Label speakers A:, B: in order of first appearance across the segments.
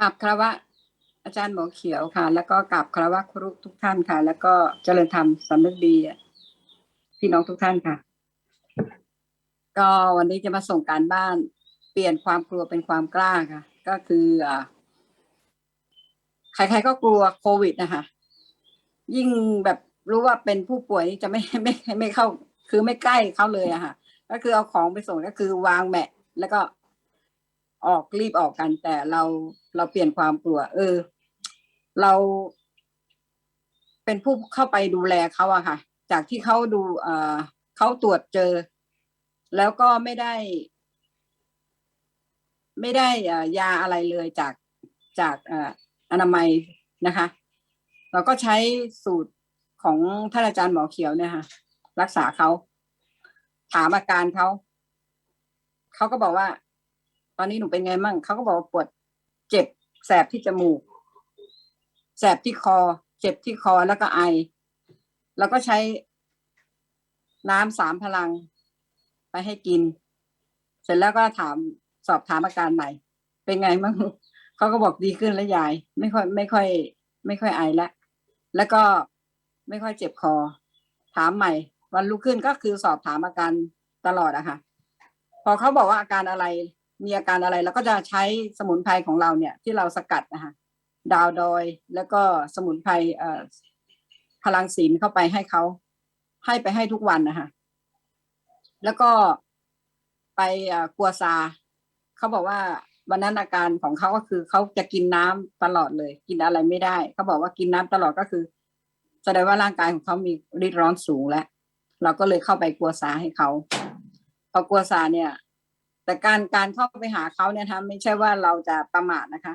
A: กราบคารวะอาจารย์หมอเขียวค่ะ แล้วก็กราบคารวะครุทุกท่านค่ะ แล้วก็เจริญธรรมสำนึกดีพี่น้องทุกท่านค่ะ ก็วันนี้จะมาส่งการบ้านเปลี่ยนความกลัวเป็นความกล้าค่ะ ก็คืออ่าใครๆก็กลัวโควิดนะคะยิ่งแบบรู้ว่าเป็นผู้ป่วยจะไม่ไม่ไม่ไม่เข้า คือไม่ใกล้เขาเลยอะค่ะ ก็คือเอาของไปส่งก็คือวางแมะแล้วก็ ออกรีบออกกัน แต่เราเราเปลี่ยนความกลัว เออ เรา เป็นผู้เข้าไปดูแลเขาอะค่ะ จากที่เขาดูเออเขาตรวจเจอ แล้วก็ไม่ได้ ไม่ได้อ่อยาอะไรเลยจากจากอนามัยนะคะ เราก็ใช้สูตรของท่านอาจารย์หมอเขียวเนี่ยค่ะ รักษาเขาถามอาการเขาเขาก็บอกว่า อนนี้หนูเป็นไงมั่งเขาก็บอกปวดเจ็บแสบที่จมูก แสบที่คอ เจ็บที่คอแล้วก็ไอ แล้วก็ใช้น้ำสามพลัง ไปให้กิน เสร็จแล้วก็ถามสอบถามอาการใหม่ เป็นไงมั่งเขาก็บอกดีขึ้นแล้วยาย ไม่ค่อยไม่ค่อย ไม่ค่อยไอแล้วแล้วก็ไม่ค่อยเจ็บคอ ถามใหม่ วันรุ่งขึ้นก็คือสอบถามอาการตลอดอะค่ะ พอเขาบอกว่าอาการอะไร มีอาการอะไรเราก็จะใช้สมุนไพรของเราเนี่ยที่เราสกัดนะคะดาวดอยแล้วก็สมุนไพรเอ่อพลังศีลเข้าไปให้เขาให้ไปให้ทุกวันนะคะแล้วก็ไปอ่อกัวซาเขาบอกว่าวันนั้นอาการของเขาก็คือเขาจะกินน้ำตลอดเลย กินอะไรไม่ได้เขาบอกว่ากินน้ำตลอดก็คือแสดงว่าร่างกายของเขามีฤทธิ์ร้อนสูงแล้วเราก็เลยเข้าไปกัวซาให้เขาพอกัวซาเนี่ย แต่การการเข้าไปหาเขาเนี่ยนะไม่ใช่ว่าเราจะประมาทนะคะ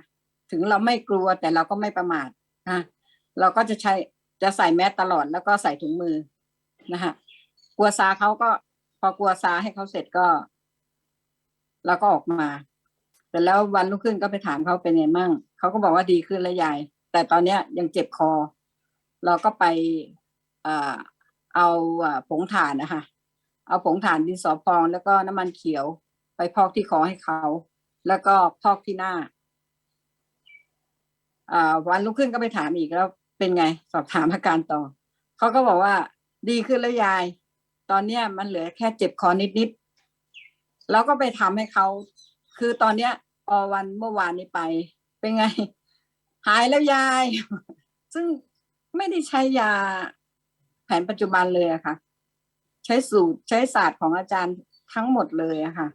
A: ถึงเราไม่กลัวแต่เราก็ไม่ประมาทนะเราก็จะใช้จะใส่แมสตลอดแล้วก็ใส่ถุงมือนะคะกลัวซาเขาก็พอกลัวซาให้เขาเสร็จก็เราก็ออกมา แต่แล้ววันรุ่งขึ้นก็ไปถามเขาเป็นไงมั่งเขาก็บอกว่าดีขึ้นแล้วยายแต่ตอนเนี้ยยังเจ็บคอ เราก็ไปเอ่อเอาอ่าผงถ่านนะคะเอาผงถ่านดินสอพองแล้วก็น้ำมันเขียว ไปพอกที่คอให้เขา แล้วก็พอกที่หน้าอ่าวันรุ่งขึ้นก็ไปถามอีกแล้วเป็นไง สอบถามอาการต่อ เขาก็บอกว่า ดีขึ้นแล้วยาย ตอนเนี้ยมันเหลือแค่เจ็บคอนิดๆแล้วก็ไปทำให้เขา คือตอนเนี้ยพอวันเมื่อวานนี้ไป เป็นไง หายแล้วยาย ซึ่งไม่ได้ใช้ยาแผนปัจจุบันเลยอะค่ะ ใช้สูตรใช้ศาสตร์ของอาจารย์ทั้งหมดเลยอะค่ะ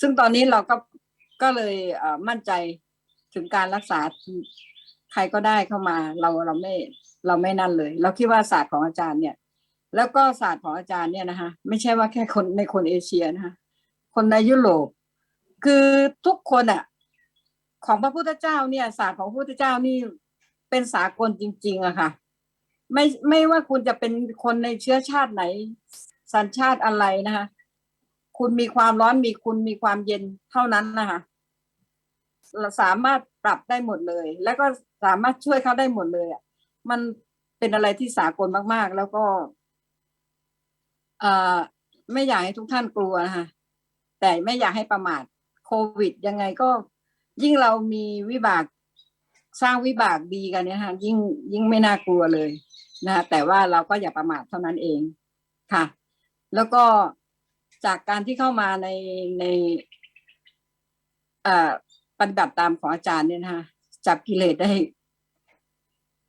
A: ซึ่งตอนนี้เราก็ก็เลยมั่นใจถึงการรักษาใครก็ได้เข้ามา เราเราไม่เราไม่นั่นเลย เราคิดว่าศาสตร์ของอาจารย์เนี่ย แล้วก็ศาสตร์ของอาจารย์เนี่ยนะคะไม่ใช่ว่าแค่คนในคนเอเชียนะคะคนในยุโรปคือทุกคนอะของพระพุทธเจ้าเนี่ย ศาสตร์ของพระพุทธเจ้านี่เป็นสากลจริง ๆอะค่ะ ไม่ไม่ว่าคุณจะเป็นคนในเชื้อชาติไหน สัญชาติอะไรนะคะ คุณมีความร้อนมีคุณมีความเย็นเท่านั้นนะคะเราสามารถปรับได้หมดเลย แล้วก็สามารถช่วยเขาได้หมดเลยอะมันเป็นอะไรที่สากลมากๆ แล้วก็เอ่อไม่อยากให้ทุกท่านกลัวนะคะแต่ไม่อยากให้ประมาทโควิดยังไงก็ ยิ่งเรามีวิบากสร้างวิบากดีกันเนี่ยค่ะยิ่งยิ่งไม่น่ากลัวเลยนะคะแต่ว่าเราก็อย่าประมาทเท่านั้นเองค่ะ แล้วก็ จากการที่เข้ามาในในเอ่อปฏิบัติตามของอาจารย์เนี่ยนะคะจับกิเลสได้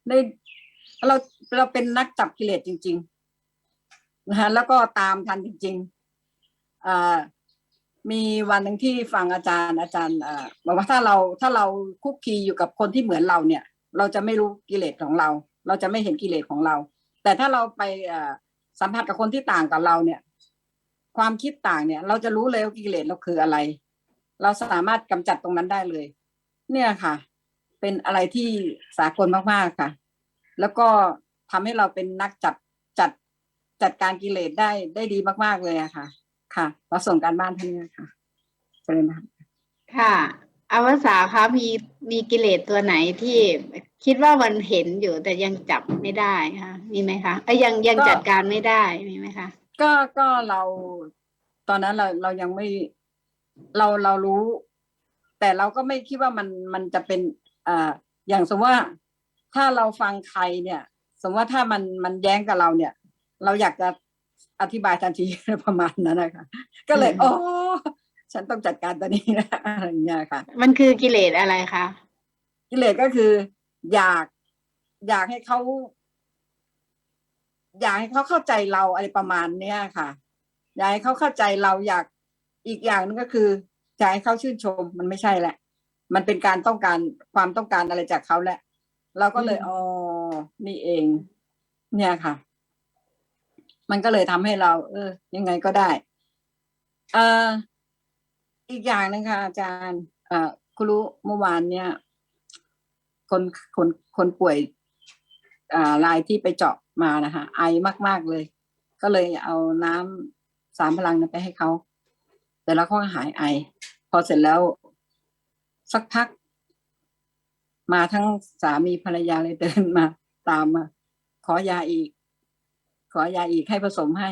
A: ได้เราเราเป็นนักจับกิเลสจริง ๆนะคะแล้วก็ตามทันจริงๆเอ่อมีวันหนึ่งที่ฟังอาจารย์อาจารย์บอกว่าถ้าเราถ้าเราคุกคีอยู่กับคนที่เหมือนเราเนี่ย เราจะไม่รู้กิเลสของเรา เราจะไม่เห็นกิเลสของเรา แต่ถ้าเราไปสัมผัสกับคนที่ต่างกับเราเนี่ย ความคิดต่างเนี่ย เราจะรู้เลยว่ากิเลสเราคืออะไร เราสามารถกำจัดตรงนั้นได้เลย เนี่ยค่ะ เป็นอะไรที่สากลมากๆค่ะ แล้วก็ทำให้เราเป็นนักจัดจัดจัดการกิเลสได้ได้ดีมากๆเลยอะค่ะ ค่ะเราส่งการบ้านท่านนี้ค่ะเชิญนะคะ
B: ค่ะอวสาคะมีมีกิเลสตัวไหนที่คิดว่ามันเห็นอยู่แต่ยังจับไม่ได้คะมีไหมคะเอ้ยยังยังจัดการไม่ได้มีไหมคะ
A: ก็ก็เราตอนนั้นเราเรายังไม่เราเรารู้ แต่เราก็ไม่คิดว่ามันมันจะเป็นอ่าอย่างสมมติว่าถ้าเราฟังใครเนี่ย สมมติว่าถ้ามันมันแย้งกับเราเนี่ย เราอยากจะอธิบายทันทีประมาณนั้นนะคะก็เลย
B: อืม
A: โอ้ฉันต้องจัดการตัวนี้นะอะไรอย่างเงี้ยค่ะ
B: มันคือกิเลสอะไรคะ
A: กิเลสก็คือ อยากอยากให้เขา อยากให้เขาเข้าใจเราอะไรประมาณเนี้ยค่ะ อยากให้เขาเข้าใจเราอยากอีกอย่างหนึงก็คืออยากให้เขาชื่นชมมันไม่ใช่แหละ มันเป็นการต้องการความต้องการอะไรจากเขาแหละ เราก็เลยอ๋อนี่เอง เนี่ยค่ะ มันก็เลยทำให้เรา เออ ยังไงก็ได้ เอ่ออีกอย่างหนึงค่ะอาจารย์ เอ่อคุณรู้เมื่อวานเนี่ย คนคนคนป่วย อ่ายที่ไปเจาะมานะคะไอมาก ๆเลย ก็เลยเอาน้ำสามพลังนั้นไปให้เขาแต่แล้วเขาก็หายไอ พอเสร็จแล้วสักพัก มาทั้งสามีภรรยาเลยเดินมา ตามมา ขอยาอีก ขอยาอีกให้ผสมให้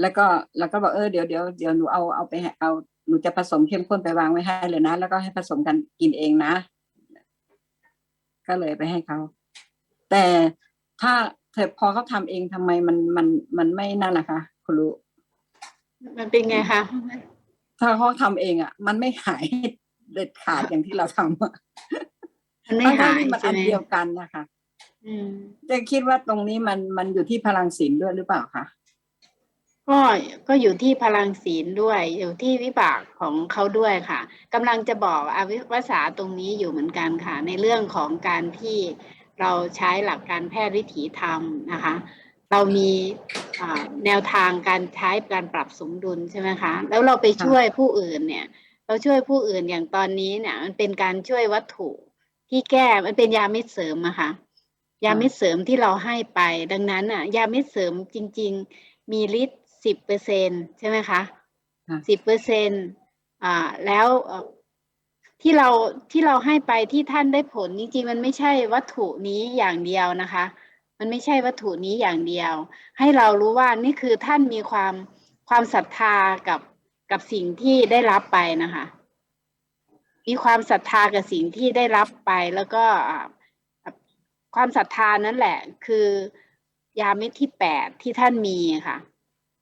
A: แล้วก็แล้วก็บอกเออเดี๋ยวเดี๋ยวเดี๋ยวหนูเอาเอาไปเอาหนูจะผสมเข้มข้นไปวางไว้ให้เลยนะ แล้วก็ให้ผสมกันกินเองนะ ก็เลยไปให้เขา แต่ถ้าแต่พอเขาทำเองทำไมมันมันมันไม่นั่นล่ะคะคุณรู้
B: มันเป็นไงคะ
A: ถ้าเขาทำเองอะ มันไม่หายเด็ดขาดอย่างที่เราทำอะ
B: มันไม่
A: ทั้งๆ
B: หาย
A: ที่มัน
B: ใช่
A: อัน
B: ไหม
A: เดียวกันนะคะ
B: อืม
A: จะคิดว่าตรงนี้มันมันอยู่ที่พลังศีลด้วยหรือเปล่าคะ
B: ก็ก็อยู่ที่พลังศีลด้วย อยู่ที่วิบากของเขาด้วยค่ะกำลังจะบอกอาวิภาษาตรงนี้อยู่เหมือนกันค่ะ ในเรื่องของการที่ เราใช้หลักการแพทย์วิถีธรรมนะคะ เรามีอ่าแนวทางการใช้การปรับสมดุลใช่ไหมคะ แล้วเราไปช่วยผู้อื่นเนี่ย เราช่วยผู้อื่นอย่างตอนนี้เนี่ย มันเป็นการช่วยวัตถุที่แก้มันเป็นยาเม็ดเสริมอะค่ะยาเม็ดเสริมที่เราให้ไป ดังนั้นอะยาเม็ดเสริมจริง ๆ มีฤทธิ์สิบเปอร์เซ็นใช่ไหมคะ
A: ค่ะ
B: สิบเปอร์เซ็นอ่าแล้วเอ่อ ที่เราที่เราให้ไปที่ท่านได้ผลจริงๆมันไม่ใช่วัตถุนี้อย่างเดียวนะคะ มันไม่ใช่วัตถุนี้อย่างเดียว ให้เรารู้ว่านี่คือท่านมีความความศรัทธากับกับสิ่งที่ได้รับไปนะคะ มีความศรัทธากับสิ่งที่ได้รับไปแล้วก็ความศรัทธานั่นแหละ คือยาเม็ดที่แปดที่ท่านมีค่ะ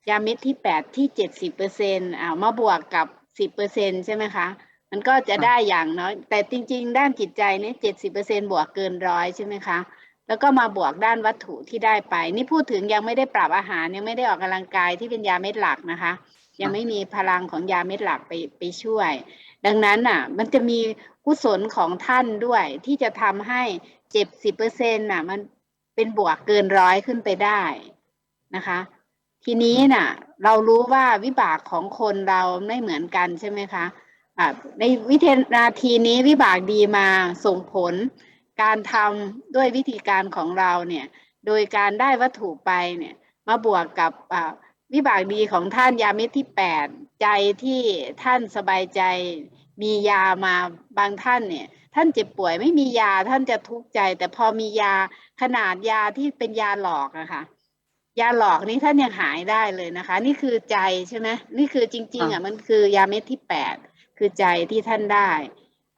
B: ยาเม็ดที่แปดที่เจ็ดสิบเปอร์เซ็นอ่ามาบวกกับสิบเปอร์เซ็นใช่ไหมคะ มันก็จะได้อย่างน้อย แต่จริง ๆ ด้านจิตใจเนี่ยเจ็ดสิบเปอร์เซ็นบวกเกินร้อยใช่ไหมคะ แล้วก็มาบวกด้านวัตถุที่ได้ไป นี่พูดถึงยังไม่ได้ปรับอาหารยังไม่ได้ออกกำลังกายที่เป็นยาเม็ดหลักนะคะ ยังไม่มีพลังของยาเม็ดหลักไปไปช่วย ดังนั้นน่ะ มันจะมีกุศลของท่านด้วย ที่จะทำให้เจ็บสิบเปอร์เซ็นต์น่ะ มันเป็นบวกเกินร้อยขึ้นไปได้นะคะ ทีนี้น่ะ เรารู้ว่าวิบากของคนเราไม่เหมือนกันใช่ไหมคะ อ่าในวิทนาทีนี้วิบากดีมาส่งผล การทำด้วยวิธีการของเราเนี่ยโดยการได้วัตถุไปเนี่ยมาบวกกับวิบากดีของท่านยาเม็ดที่แปดใจที่ท่านสบายใจ มียามาบางท่านเนี่ยท่านเจ็บป่วยไม่มียาท่านจะทุกข์ใจ แต่พอมียาขนาดยาที่เป็นยาหลอกอะค่ะยาหลอกนี้ท่านยังหายได้เลยนะคะ นี่คือใจใช่ไหมนี่คือจริง ๆอะมันคือยาเม็ดที่แปด คือใจที่ท่านได้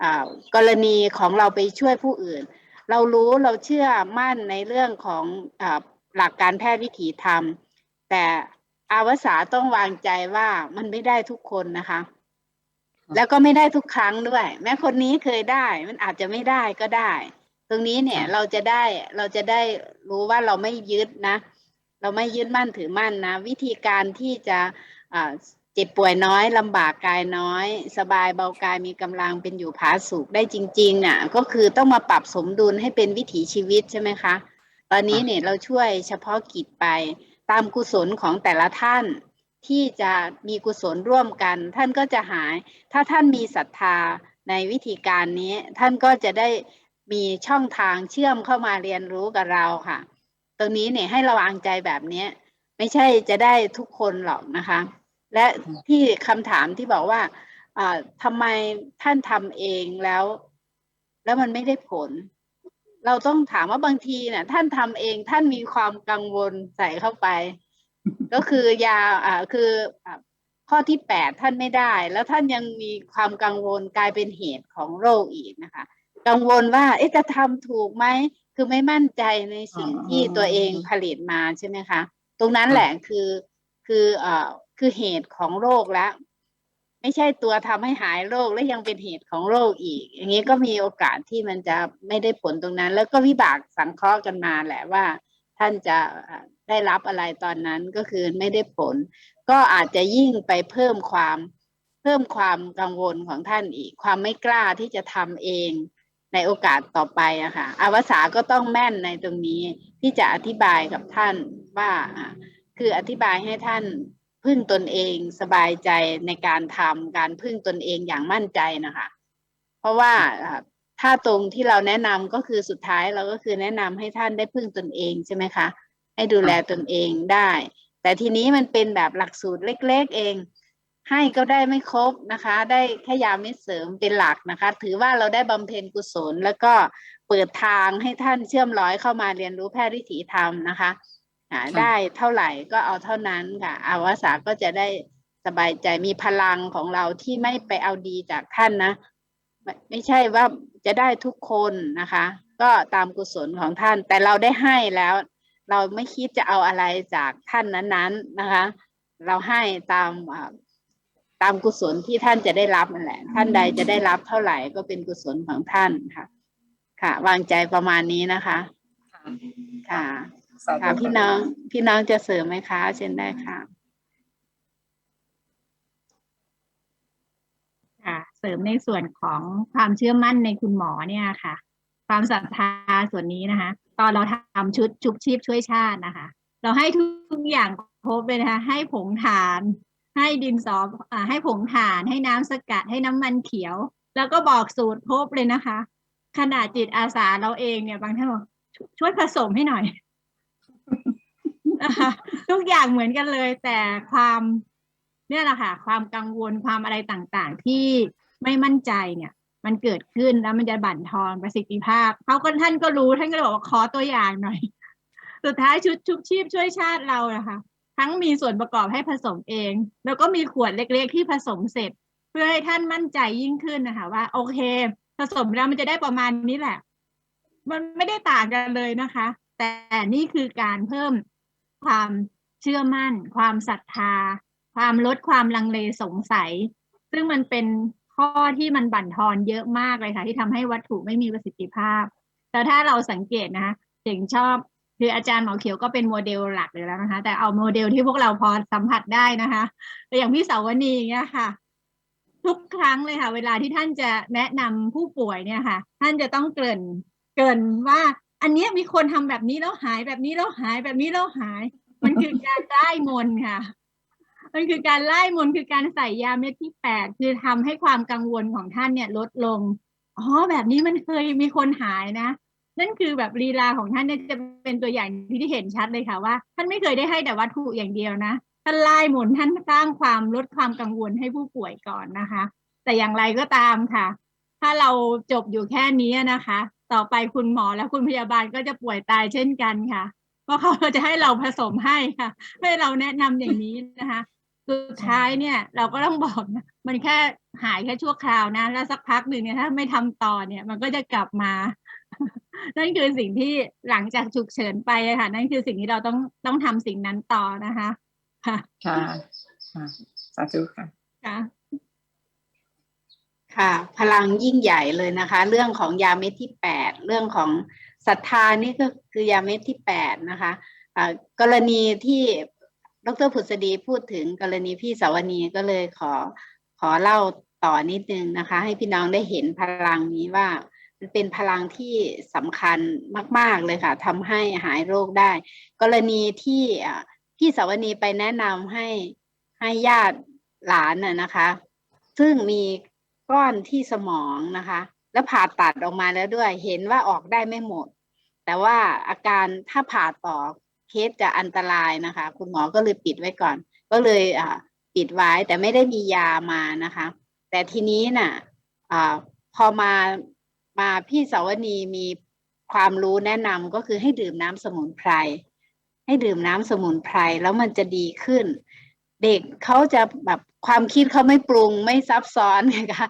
B: อ่ากรณีของเราไปช่วยผู้อื่น เรารู้เราเชื่อมั่นในเรื่องของอาหลักการแพทย์วิถีธรรม แต่อาวสาต้องวางใจว่ามันไม่ได้ทุกคนนะคะ แล้วก็ไม่ได้ทุกครั้งด้วย แม้คนนี้เคยได้ มันอาจจะไม่ได้ก็ได้ ตรงนี้เนี่ย
A: ค่ะ
B: เราจะได้เราจะได้รู้ว่าเราไม่ยึดนะ เราไม่ยึดมั่นถือมั่นนะ วิธีการที่จะอ่าเจ็บป่วยน้อยลำบากกายน้อย สบายเบากายมีกำลังเป็นอยู่ผาสุกได้จริงๆน่ะก็คือต้องมาปรับสมดุลให้เป็นวิถีชีวิตใช่ไหมคะ ตอนนี้เนี่ยเราช่วยเฉพาะกิจไป ตามกุศลของแต่ละท่าน ที่จะมีกุศลร่วมกัน ท่านก็จะหาย ถ้าท่านมีศรัทธาในวิธีการนี้ ท่านก็จะได้มีช่องทางเชื่อมเข้ามาเรียนรู้กับเราค่ะ ตรงนี้เนี่ยให้ระวังใจแบบนี้ไม่ใช่จะได้ทุกคนหรอกนะคะ และที่คำถามที่บอกว่าอ่าทำไมท่านทำเองแล้ว แล้วมันไม่ได้ผล เราต้องถามว่าบางทีเนี่ยท่านทำเองท่านมีความกังวลใส่เข้าไป ก็คือยาอ่าคืออ่าข้อที่แปดท่านไม่ได้ แล้วท่านยังมีความกังวลกลายเป็นเหตุของโรคอีกนะคะ กังวลว่า เอ๊ะจะทำถูกไหมคือไม่มั่นใจในสิ่งที่ตัวเองผลิตมาใช่ไหมคะ ตรงนั้นแหละคือคือเอ่อ คือเหตุของโรคแล้ว ไม่ใช่ตัวทำให้หายโรคและยังเป็นเหตุของโรคอีก อย่างนี้ก็มีโอกาสที่มันจะไม่ได้ผลตรงนั้น แล้วก็วิบากสังเคราะห์กันมาแหละว่า ท่านจะได้รับอะไรตอนนั้นก็คือไม่ได้ผล ก็อาจจะยิ่งไปเพิ่มความเพิ่มความกังวลของท่านอีก ความไม่กล้าที่จะทำเองในโอกาสต่อไปอะค่ะอาวสาก็ต้องแม่นในตรงนี้ที่จะอธิบายกับท่านว่าคืออธิบายให้ท่าน พึ่งตนเองสบายใจในการทำการพึ่งตนเองอย่างมั่นใจนะคะ เพราะว่าถ้าตรงที่เราแนะนำก็คือสุดท้ายเราก็คือแนะนำให้ท่านได้พึ่งตนเองใช่ไหมคะ ให้ดูแลตนเองได้ แต่ทีนี้มันเป็นแบบหลักสูตรเล็ก ๆ เอง ให้ก็ได้ไม่ครบนะคะ ได้แค่ยามิตรเสริมเป็นหลักนะคะ ถือว่าเราได้บำเพ็ญกุศล แล้วก็เปิดทางให้ท่านเชื่อมร้อยเข้ามาเรียนรู้แพทย์วิถีธรรมนะคะ อ่าได้เท่าไหร่ก็เอาเท่านั้นค่ะ อาวสาก็จะได้สบายใจมีพลังของเราที่ไม่ไปเอาดีจากท่านนะไม่ไม่ใช่ว่าจะได้ทุกคนนะคะ ก็ตามกุศลของท่าน แต่เราได้ให้แล้ว เราไม่คิดจะเอาอะไรจากท่านนั้น ๆนะคะ เราให้ตามอ่าตามกุศลที่ท่านจะได้รับนั่นแหละ ท่านใดจะได้รับเท่าไหร่ก็เป็นกุศลของท่านค่ะ ค่ะ วางใจประมาณนี้นะคะ ค่ะ
A: สาธุ
B: ค่ะพี่น้องพี่น้องจะเสริมไหมคะเช่นได้ค่ะ
C: ค่ะเสริมในส่วนของความเชื่อมั่นในคุณหมอเนี่ยค่ะ ความศรัทธาส่วนนี้นะคะ ตอนเราทำชุดชุบชีพช่วยชาตินะคะ เราให้ทุกอย่างครบเลยนะคะ ให้ผงถ่าน ให้ดินสออ่าให้ผงถ่าน ให้น้ำสกัด ให้น้ำมันเขียว แล้วก็บอกสูตรครบเลยนะคะขนาดจิตอาสาเราเองเนี่ยบางท่านบอกช่วยช่วยผสมให้หน่อย นะคะทุกอย่างเหมือนกันเลย แต่ความเนี่ยแหละค่ะ ความกังวลความอะไรต่างๆ ที่ไม่มั่นใจเนี่ย มันเกิดขึ้นแล้วมันจะบั่นทอนประสิทธิภาพเขาก็ท่านก็รู้ท่านก็เลยบอกว่าขอตัวอย่างหน่อย สุดท้ายชุดชุบชีพช่วยชาติเรานะคะทั้งมีส่วนประกอบให้ผสมเอง แล้วก็มีขวดเล็กๆ ที่ผสมเสร็จ เพื่อให้ท่านมั่นใจยิ่งขึ้นนะคะ ว่า โอเค ผสมแล้วมันจะได้ประมาณนี้แหละ มันไม่ได้ต่างกันเลยนะคะ แต่นี่คือการเพิ่ม ความเชื่อมั่น ความศรัทธา ความลดความลังเลสงสัย ซึ่งมันเป็นข้อที่มันบั่นทอนเยอะมากเลยค่ะ ที่ทำให้วัตถุไม่มีประสิทธิภาพ แต่ถ้าเราสังเกตนะคะเจ๋งชอบคืออาจารย์หมอเขียวก็เป็นโมเดลหลักเลยแล้วนะคะ แต่เอาโมเดลที่พวกเราพอสัมผัสได้นะคะแต่อย่างพี่เสาวนีอย่างเงี้ยค่ะ ทุกครั้งเลยค่ะ เวลาที่ท่านจะแนะนำผู้ป่วยเนี่ยค่ะ ท่านจะต้องเกริ่นเกริ่นว่า อันนี้มีคนทำแบบนี้แล้วหายแบบนี้แล้วหายแบบนี้แล้วหาย มันคือการไล่มนค่ะ มันคือการไล่มนคือการใส่ยาเม็ดที่แปดคือทำให้ความกังวลของท่านเนี่ยลดลงอ๋อแบบนี้มันเคยมีคนหายนะนั่นคือแบบลีลาของท่านเนี่ยจะเป็นตัวอย่างที่เห็นชัดเลยค่ะว่า ท่านไม่เคยได้ให้แต่วัตถุอย่างเดียวนะท่านไล่หมุนท่านสร้างความลดความกังวลให้ผู้ป่วยก่อนนะคะ แต่อย่างไรก็ตามค่ะ ถ้าเราจบอยู่แค่นี้นะคะ ต่อไปคุณหมอและคุณพยาบาลก็จะป่วยตายเช่นกันค่ะเพราะเขาจะให้เราผสมให้ค่ะ ให้เราแนะนำอย่างนี้นะคะ สุดท้ายเนี่ย เราก็ต้องบอกนะมันแค่หายแค่ชั่วคราวนะ แล้วสักพักหนึ่งเนี่ยถ้าไม่ทำต่อเนี่ย มันก็จะกลับมานั่นคือสิ่งที่หลังจากฉุกเฉินไปอะค่ะ นั่นคือสิ่งที่เราต้องต้องทำสิ่งนั้นต่อนะคะ ค่ะ
A: ค่ะค่ะสาธุค่ะ
C: ค่ะ
B: ค่ะ พลังยิ่งใหญ่เลยนะคะ เรื่องของยาเม็ดที่แปดเรื่องของศรัทธานี่ก็คือยาเม็ดที่แปดนะคะอ่ากรณีที่ดรผุษดีพูดถึงกรณีพี่สาวนีก็เลยขอขอเล่าต่อนิดนึงนะคะ ให้พี่น้องได้เห็นพลังนี้ว่ามันเป็นพลังที่สำคัญมาก ๆ เลยค่ะทำให้หายโรคได้ กรณีที่อ่าพี่สาวนีไปแนะนำให้ให้ญาติหลานน่ะนะคะ ซึ่งมี ก้อนที่สมองนะคะ แล้วผ่าตัดออกมาแล้วด้วย เห็นว่าออกได้ไม่หมด แต่ว่าอาการถ้าผ่าต่อเคสจะอันตรายนะคะ คุณหมอก็เลยปิดไว้ก่อน ก็เลยปิดไว้แต่ไม่ได้มียามานะคะ แต่ทีนี้น่ะอ่าพอมามาพี่สาวนีมีความรู้แนะนำก็คือให้ดื่มน้ำสมุนไพร ให้ดื่มน้ำสมุนไพรแล้วมันจะดีขึ้น เด็กเขาจะแบบ ความคิดเขาไม่ปรุงไม่ซับซ้อนไงคะ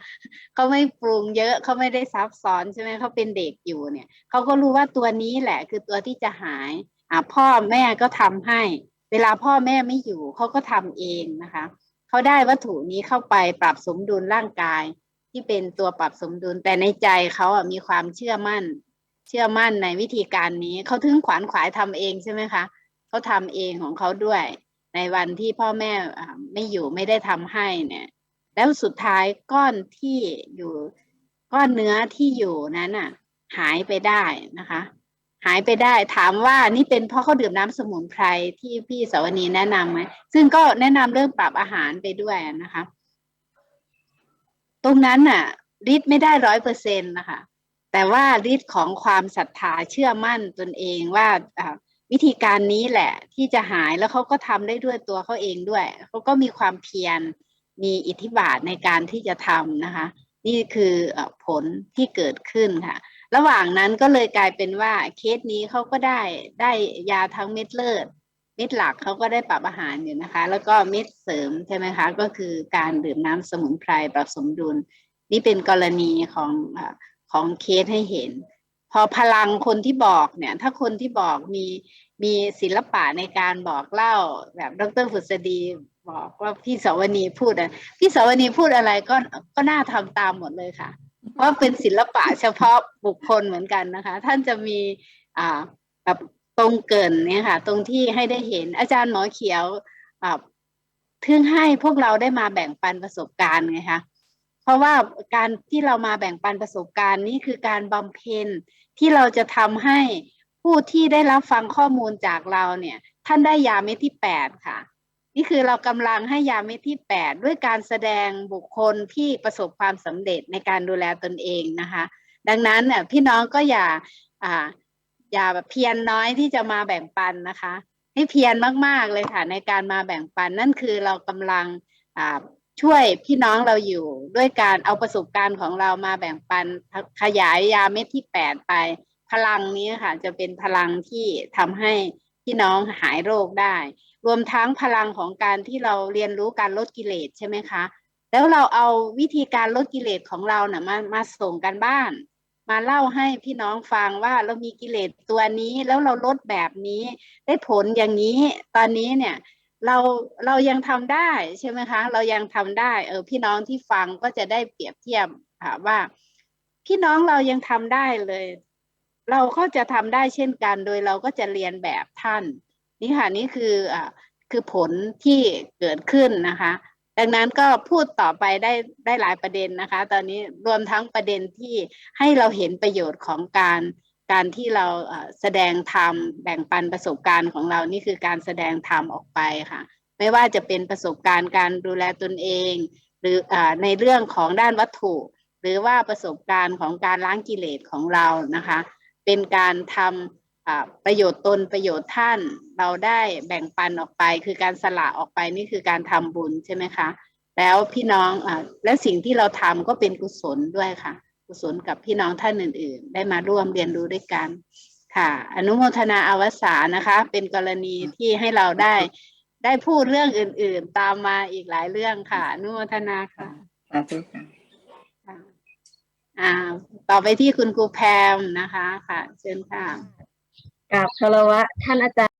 B: เขาไม่ปรุงเยอะเขาไม่ได้ซับซ้อนใช่ไหมเขาเป็นเด็กอยู่เนี่ยเขาก็รู้ว่าตัวนี้แหละ คือตัวที่จะหายอะพ่อแม่ก็ทำให้ เวลาพ่อแม่ไม่อยู่เขาก็ทำเองนะคะเขาได้วัตถุนี้เข้าไปปรับสมดุลร่างกาย ที่เป็นตัวปรับสมดุลแต่ในใจเขาอะมีความเชื่อมั่น เชื่อมั่นในวิธีการนี้เขาถึงขวานขวายทำเองใช่ไหมคะเขาทำเองของเขาด้วย ในวันที่พ่อแม่ไม่อยู่ไม่ได้ทำให้เนี่ย แล้วสุดท้ายก้อนที่อยู่ ก้อนเนื้อที่อยู่นั้นอะ หายไปได้นะคะ หายไปได้ถามว่านี่เป็นเพราะเขาดื่มน้ำสมุนไพรที่พี่สวนีแนะนำไหมซึ่งก็แนะนำเรื่องปรับอาหารไปด้วยนะคะ ตรงนั้นน่ะฤทธิ์ไม่ได้ร้อยเปอร์เซ็นต์นะคะ แต่ว่าฤทธิ์ของความศรัทธาเชื่อมั่นตนเองว่าอ่า วิธีการนี้แหละ ที่จะหายแล้วเขาก็ทำได้ด้วยตัวเขาเองด้วยเขาก็มีความเพียรมีอิทธิบาทในการที่จะทำนะคะ นี่คือผลที่เกิดขึ้นค่ะ ระหว่างนั้นก็เลยกลายเป็นว่าเคสนี้เขาก็ได้ได้ยาทั้งเม็ดเลือดเม็ดหลักเขาก็ได้ปรับอาหารอยู่นะคะ แล้วก็เม็ดเสริมใช่ไหมคะ ก็คือการดื่มน้ำสมุนไพรปรับสมดุล นี่เป็นกรณีของของเคสให้เห็น พอพลังคนที่บอกเนี่ย ถ้าคนที่บอกมีมีศิลปะในการบอกเล่า แบบดรฟุษดีบอกว่าพี่สวนีพูดอะพี่สวนีพูดอะไรก็ก็น่าทำตามหมดเลยค่ะ เพราะเป็นศิลปะเฉพาะบุคคลเหมือนกันนะคะ ท่านจะมีอ่าแบบตรงเกินเนี่ยค่ะ ตรงที่ให้ได้เห็นอาจารย์หมอเขียวอ่าเพื่อให้พวกเราได้มาแบ่งปันประสบการณ์ไงคะเพราะว่าการที่เรามาแบ่งปันประสบการณ์นี่คือการบำเพ็ญ ที่เราจะทำให้ผู้ที่ได้รับฟังข้อมูลจากเราเนี่ย ท่านได้ยาเม็ดที่แปดค่ะ นี่คือเรากำลังให้ยาเม็ดที่แปดด้วยการแสดงบุคคลที่ประสบความสำเร็จในการดูแลตนเองนะคะ ดังนั้นเนี่ยพี่น้องก็อย่าอ่าอย่าแบบเพียรน้อยที่จะมาแบ่งปันนะคะ ให้เพียรมากๆเลยค่ะในการมาแบ่งปันนั่นคือเรากำลังอ่า ช่วยพี่น้องเราอยู่ด้วยการเอาประสบการณ์ของเรามาแบ่งปันขยายยาเม็ดที่แปดไป พลังนี้ค่ะ จะเป็นพลังที่ทำให้พี่น้องหายโรคได้ รวมทั้งพลังของการที่เราเรียนรู้การลดกิเลสใช่ไหมคะ แล้วเราเอาวิธีการลดกิเลสของเราเนี่ยมามาส่งกันบ้าน มาเล่าให้พี่น้องฟังว่าเรามีกิเลสตัวนี้แล้วเราลดแบบนี้ได้ผลอย่างนี้ ตอนนี้เนี่ย เราเรายังทำได้ใช่ไหมคะ เรายังทำได้เออพี่น้องที่ฟังก็จะได้เปรียบเทียบค่ะว่า พี่น้องเรายังทำได้เลย เราก็จะทำได้เช่นกัน โดยเราก็จะเรียนแบบท่าน นี่ค่ะนี่คืออ่าคือผลที่เกิดขึ้นนะคะ ดังนั้นก็พูดต่อไปได้ได้หลายประเด็นนะคะ ตอนนี้รวมทั้งประเด็นที่ให้เราเห็นประโยชน์ของการ การที่เราแสดงธรรมแบ่งปันประสบการณ์ของเรานี่คือการแสดงธรรมออกไปค่ะ ไม่ว่าจะเป็นประสบการณ์การดูแลตนเอง หรืออในเรื่องของด้านวัตถุ หรือว่าประสบการณ์ของการล้างกิเลสของเรานะคะ เป็นการทำประโยชน์ตนประโยชน์ท่านเราได้แบ่งปันออกไป คือการสละออกไปนี่คือการทำบุญใช่ไหมคะแล้วพี่น้องอและสิ่งที่เราทำก็เป็นกุศลด้วยค่ะ กุศลกับพี่น้องท่านอื่น ๆ ได้มาร่วมเรียนรู้ด้วยกัน ค่ะ อนุโมทนาอวสานนะคะ เป็นกรณีที่ให้เราได้ได้พูดเรื่องอื่น ๆ ตามมาอีกหลายเรื่องค่ะ อนุโมทนาค่ะ
A: สาธุค่ะ
B: ค่ะอ่า ต่อไปที่คุณครูแพมนะคะ ค่ะ เชิญค่ะ
D: กราบคารวะท่านอาจารย์